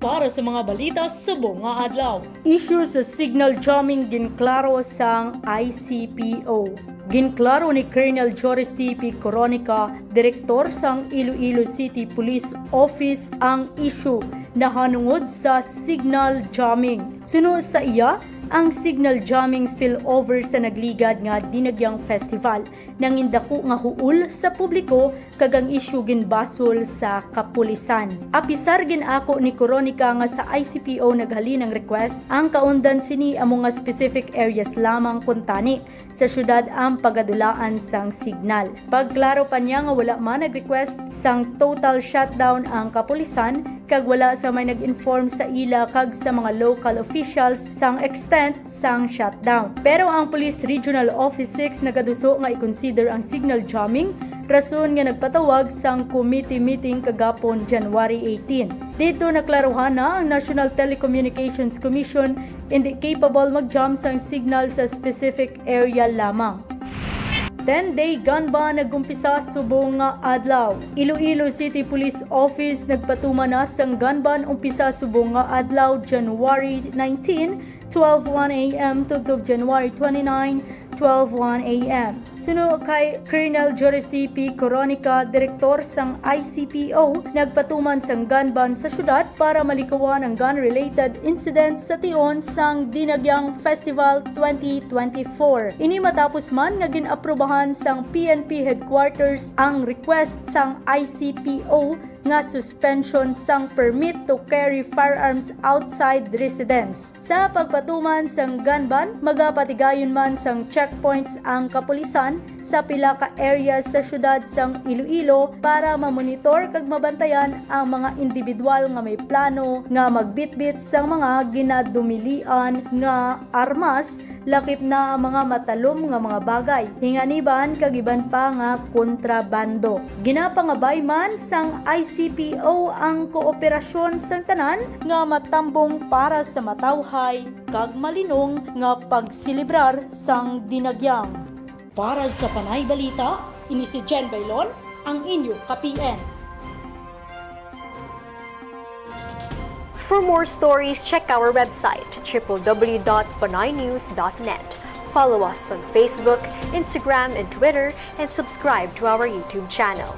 Para sa mga balita sa buong nga adlaw. Issue sa signal jamming ginklaro sang ICPO. Ginklaro ni Colonel Joris T.P. Coronica, Direktor sang Iloilo City Police Office ang issue na hanungod sa signal jamming. Sunod sa iya, ang signal jamming spillover sa nagligad nga Dinagyang Festival nang indako nga huul sa publiko kagang issue ginbasol sa kapulisan. Apisar ginako ni Coronica nga sa ICPO naghalin ng request ang kaundan sini amo nga specific areas lamang kuntani sa syudad ang pagadulaan sang signal. Pagklaro pa niya nga wala man nag-request sang total shutdown ang kapulisan kag wala sa may nag-inform sa ila kag sa mga local officials sang extent sang shutdown. Pero ang Police Regional Office 6 nagaduso nga i-consider ang signal jamming rason nga nagpatawag sang committee meeting kagapon January 18. Dito naklaruhan na ang National Telecommunications Commission hindi capable mag-jam sang signal sa specific area lamang. 10-day gun ban nagumpisa subong nga adlaw. Iloilo City Police Office nagpatuma na sang gun ban umpisa subong nga adlaw January 19, 12:01 a.m. tugtog January 29, 12:01 a.m. Suno kay Colonel Joris T.P. Coronica, Direktor sang ICPO, nagpatuman sang gun ban sa syudad para malikawan ang gun-related incidents sa tion sang Dinagyang Festival 2024. Ini matapos man nga ginaprubahan sang PNP headquarters ang request sang ICPO nga suspension sang permit to carry firearms outside residence. Sa pagpatuman sang gun ban, magapatigayon man sang checkpoints ang kapulisan sa pila ka areas sa syudad sang Iloilo para mamonitor kag mabantayan ang mga individual nga may plano nga magbitbit sang mga ginadumilian nga armas lakip na mga matalom nga mga bagay. Hinganiban kag iban pa nga kontrabando. Ginapangabay man sang ICPO ang kooperasyon sang tanan nga matambong para sa matawhay kag malinong nga pagsilibrar sang dinagyang. Para sa Panay Balita, ini si Jen Bailon, ang inyo ka-PN. For more stories, check our website www.panaynews.net. Follow us on Facebook, Instagram, and Twitter, and subscribe to our YouTube channel.